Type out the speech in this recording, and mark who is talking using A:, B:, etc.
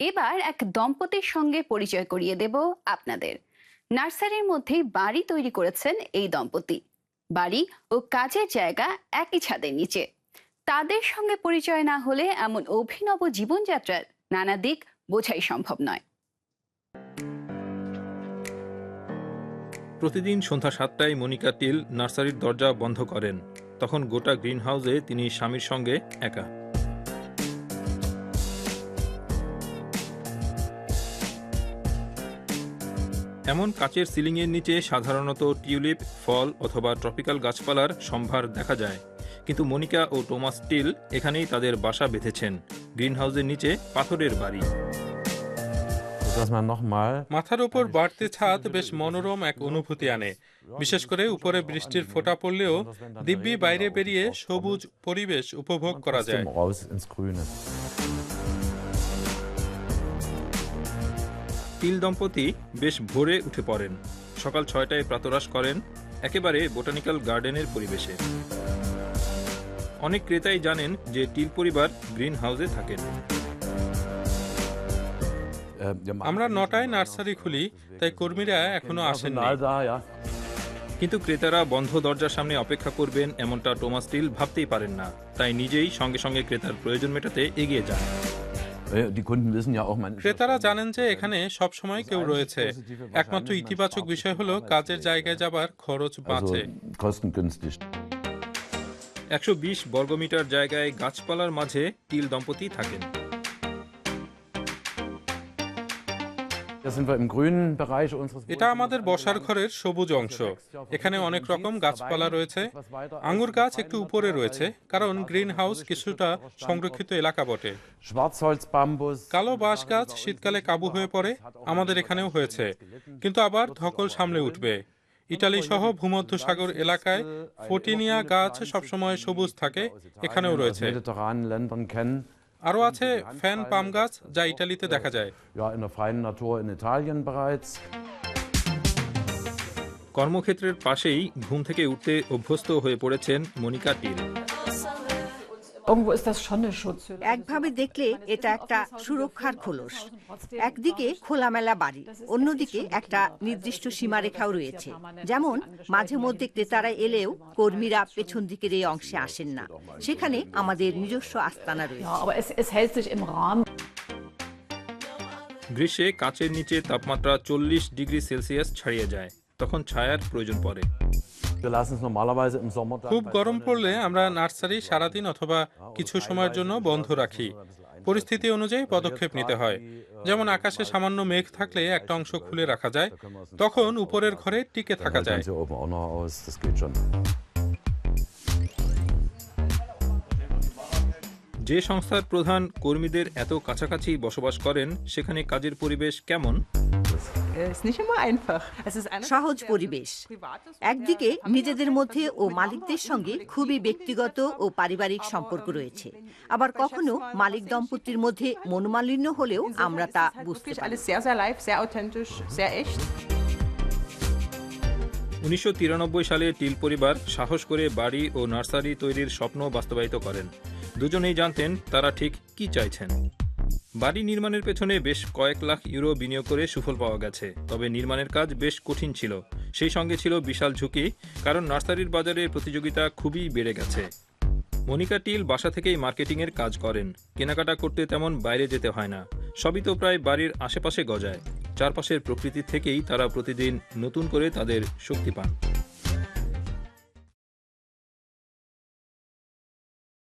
A: এবার এক দম্পতির সঙ্গে পরিচয় করিয়ে দেব আপনাদের। নার্সারির মধ্যেই বাড়ি তৈরি করেছেন এই দম্পতি। বাড়ি ও কাজের জায়গা একই ছাদের নিচে। তাদের সঙ্গে পরিচয় না হলে এমন অভিনব জীবনযাত্রার নানা দিক বোঝাই সম্ভব নয়।
B: প্রতিদিন সন্ধ্যা সাতটায় মনিকা টিল নার্সারির দরজা বন্ধ করেন। তখন গোটা গ্রিন হাউসে তিনি স্বামীর সঙ্গে একা। এমন কাচের সিলিংয়ের নিচে সাধারণত টিউলিপ ফল অথবা ট্রপিক্যাল গাছপালার সম্ভার দেখা যায়। কিন্তু মনিকা ও টোমাস টিল এখানেই তাদের বাসা বেঁধেছেন। গ্রিন হাউসের নিচে পাথরের বাড়ি।
C: মাথার উপর বাড়তি ছাদ বেশ মনোরম এক অনুভূতি আনে। বিশেষ করে উপরে বৃষ্টির ফোঁটা পড়লেও দিব্যি বাইরে বেরিয়ে সবুজ পরিবেশ উপভোগ করা যায়।
B: তিল দম্পতি বেশ ভোরে উঠে পড়েন। সকাল ছয়টায় প্রাতরাস করেন একেবারে বোটানিক্যাল গার্ডেনের পরিবেশে। অনেক ক্রেতাই জানেন যে টিল পরিবার গ্রিন হাউসে থাকেন।
C: আমরা নটায় নার্সারি খুলি তাই কর্মীরা
D: এখনও da,
B: কিন্তু ক্রেতারা বন্ধ দরজার সামনে অপেক্ষা করবেন এমনটা টোমাস টিল ভাবতেই পারেন না। তাই নিজেই সঙ্গে সঙ্গে ক্রেতার প্রয়োজন মেটাতে এগিয়ে যান।
C: ক্রেতারা জানেন যে এখানে সব সময় কেউ রয়েছে। একমাত্র ইতিবাচক বিষয় হলো কাজের জায়গায় যাবার খরচ বাঁচে।
B: একশো বিশ বর্গমিটার জায়গায় গাছপালার মাঝে টিল দম্পতি থাকেন।
C: এটা আমাদের বসার ঘরের সবুজ অংশ এখানে অনেক রকম গাছপালা রয়েছে আঙ্গুর গাছ একটু উপরে রয়েছে কারণ গ্রিন হাউস কিছুটা সংরক্ষিত এলাকা বটে কালো বাঁশ গাছ শীতকালে কাবু হয়ে পড়ে আমাদের এখানেও হয়েছে কিন্তু আবার ধকল সামলে উঠবে ইটালি সহ ভূমধ্য সাগর এলাকায় ফোটিনিয়া গাছ সবসময় সবুজ থাকে এখানেও রয়েছে. আরও আছে ফ্যান পাম গাছ যা ইটালিতে দেখা যায়.
B: কর্মক্ষেত্রের পাশেই ঘুম থেকে উঠতে অভ্যস্ত হয়ে পড়েছেন মনিকা টিল
E: একভাবে দেখলে এটা একটা সুরক্ষার খোলস। একদিকে খোলামেলা বাড়ি অন্যদিকে একটা নির্দিষ্ট সীমারেখাও রয়েছে। যেমন মাঝে মধ্যে ক্রেতারা এলেও কর্মীরা পেছন দিকের এই অংশে আসেন না। সেখানে আমাদের নিজস্ব আস্তানা রয়েছে।
F: Aber es, es hält sich im Rahmen.
B: গ্রীষ্মে কাচের নিচে তাপমাত্রা চল্লিশ ডিগ্রি সেলসিয়াস ছাড়িয়ে যায়। তখন ছায়ার প্রয়োজন পড়ে।
C: খুব গরম পড়লে আমরা নার্সারি সারাদিন অথবা কিছু সময়ের জন্য বন্ধ রাখি। পরিস্থিতি অনুযায়ী পদক্ষেপ নিতে হয়। যেমন আকাশে সামান্য মেঘ থাকলে একটা অংশ খুলে রাখা যায় তখন উপরের ঘরে টিকে থাকা যায়.
B: যে সংস্থার প্রধান কর্মীদের এত কাছাকাছি বসবাস করেন সেখানে কাজের পরিবেশ কেমন?
E: সহজ পরিবেশ। একদিকে নিজেদের মধ্যে ও মালিকদের সঙ্গে খুবই ব্যক্তিগত ও পারিবারিক সম্পর্ক রয়েছে। আবার কখনো মালিক দম্পতির মধ্যে মনোমালিন্য হলেও আমরা তা বুঝতে পারি.
B: উনিশশো সালে টিল পরিবার সাহস করে বাড়ি ও নার্সারি তৈরির স্বপ্ন বাস্তবায়িত করেন। দুজনেই জানতেন তারা ঠিক কি চাইছেন। বাড়ি নির্মাণের পেছনে বেশ কয়েক লাখ ইউরো বিনিয়োগ করে সুফল পাওয়া গেছে। তবে নির্মাণের কাজ বেশ কঠিন ছিল। সেই সঙ্গে ছিল বিশাল ঝুঁকি, কারণ নার্সারির বাজারে প্রতিযোগিতা খুবই বেড়ে গেছে। মনিকা টিল বাসা থেকেই মার্কেটিংয়ের কাজ করেন। কেনাকাটা করতে তেমন বাইরে যেতে হয় না। সবই তো প্রায় বাড়ির আশেপাশে গজায়। চারপাশের প্রকৃতি থেকেই তারা প্রতিদিন নতুন করে তাদের শক্তি পান।